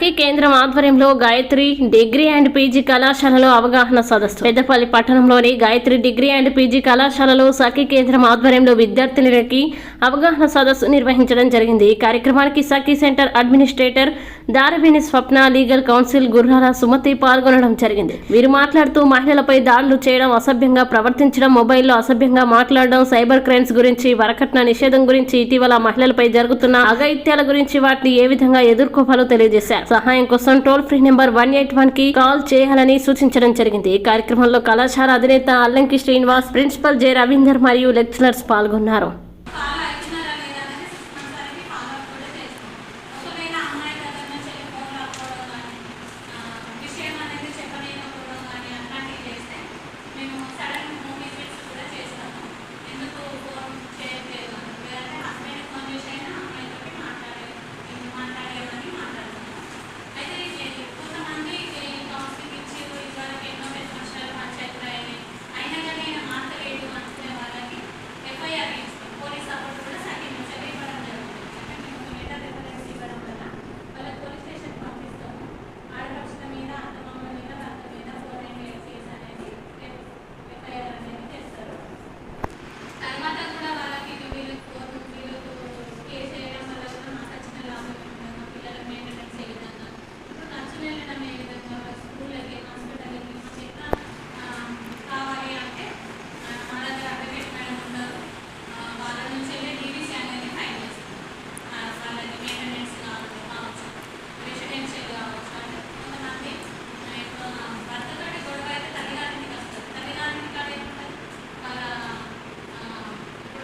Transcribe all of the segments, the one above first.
సఖీ కేంద్రం ఆధ్వర్యంలో Gayatri degree and PG కళాశాలలో అవగాహన సదస్సు. పెద్దపల్లి పట్టణంలోని గాయత్రి డిగ్రీ అండ్ పీజీ కళాశాలలో సఖీ కేంద్రం ఆధ్వర్యంలో విద్యార్థినులకి అవగాహన సదస్సు నిర్వహించడం జరిగింది. ఈ కార్యక్రమానికి సఖీ సెంటర్ అడ్మినిస్ట్రేటర్ దారవిని స్వప్న లీగల్ కౌన్సిల్ గుర్రాల సుమతి పాల్గొనడం జరిగింది. వీరు మాట్లాడుతూ మహిళలపై దాడులు చేయడం అసభ్యంగా ప్రవర్తించడం మొబైల్లో అసభ్యంగా మాట్లాడడం సైబర్ క్రైమ్స్ గురించి వరకట్న నిషేధం గురించి ఇటీవల మహిళలపై జరుగుతున్న అగైత్యాల గురించి వాటిని ఏ విధంగా ఎదుర్కోవాలో తెలియజేశారు. సహాయం కోసం toll free number one eight వన్కి కాల్ చేయాలని సూచించడం జరిగింది. ఈ కార్యక్రమంలో కళాశాల అధినేత అల్లంకి శ్రీనివాస్ ప్రిన్సిపల్ జె రవీందర్ మరియు లెక్చరర్స్ పాల్గొన్నారు.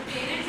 parents